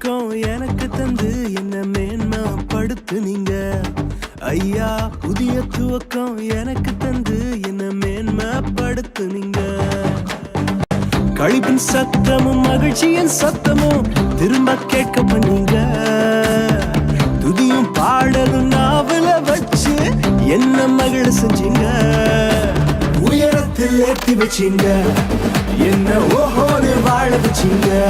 வணக்கம். எனக்கு தந்து என்ன மேன்மா படுத்து நீங்க? ஐயா புதிய துவக்கம். எனக்கு தந்து என்ன மேன்மா படுத்து நீங்க? கழிப்பின் சத்தமும் மகிழ்ச்சியின் சத்தமும் திரும்ப கேட்க பண்ணீங்க. துதியும் பாடலும் நாவல வச்சு என்ன மகிழ செஞ்சீங்க? உயரத்தில் ஏற்றி வச்சீங்க. என்ன ஓஹோனு வாழ வச்சீங்க.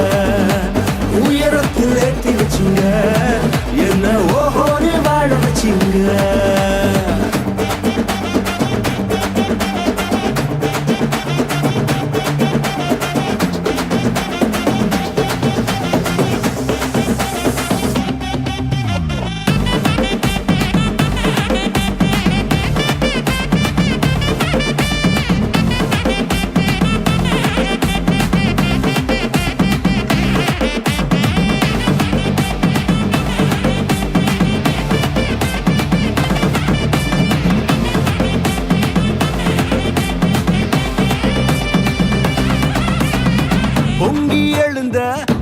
பொங்கி எழுந்த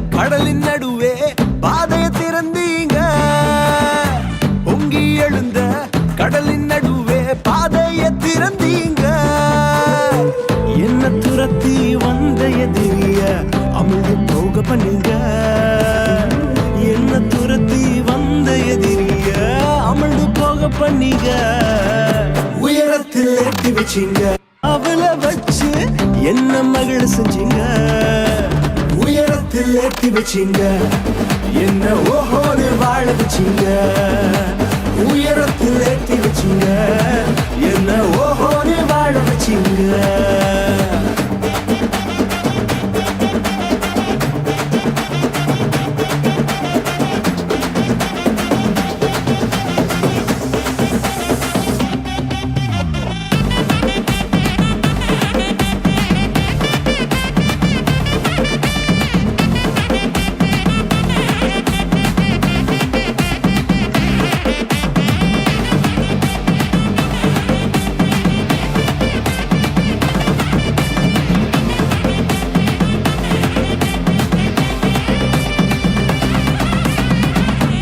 கடலின் நடுவே பாதைய திறந்தீங்க. பொங்கி எழுந்த கடலின் நடுவே பாதைய திறந்தீங்க. என்ன துரத்தி வந்த எதிரிய அமிழ்ந்து போக பண்ணீங்க. என்ன துரத்தி வந்த எதிரிய அமிழ்ந்து போக பண்ணீங்க. உயரத்தில் எட்டி வச்சிங்க. அவளை வச்சு என்ன மகள் செஞ்சீங்க. உயரத்தில் ஏற்றி வச்சிங்க. என்ன ஓஹோடு வாழ வச்சிங்க உயரத்தில்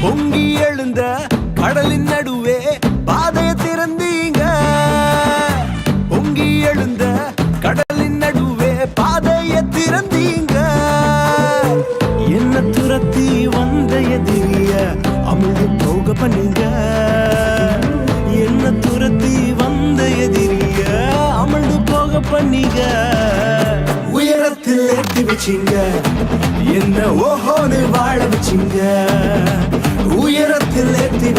பொங்கி எழுந்த கடலின் நடுவே பாதை திறந்தீங்க. பொங்கி எழுந்த கடலின் நடுவே பாதைய திறந்தீங்க. என்ன துரத்தி வந்த எதிரிய அமிழ்ந்து போக பண்ணீங்க. என்ன துரத்தி வந்த எதிரிய அமிழ்ந்து போக பண்ணீங்க. உயரத்தில் எட்டி வச்சிங்க. என்ன ஓஹோன்னு வாழ வச்சிங்க. உயரத்தில் ஏற்றி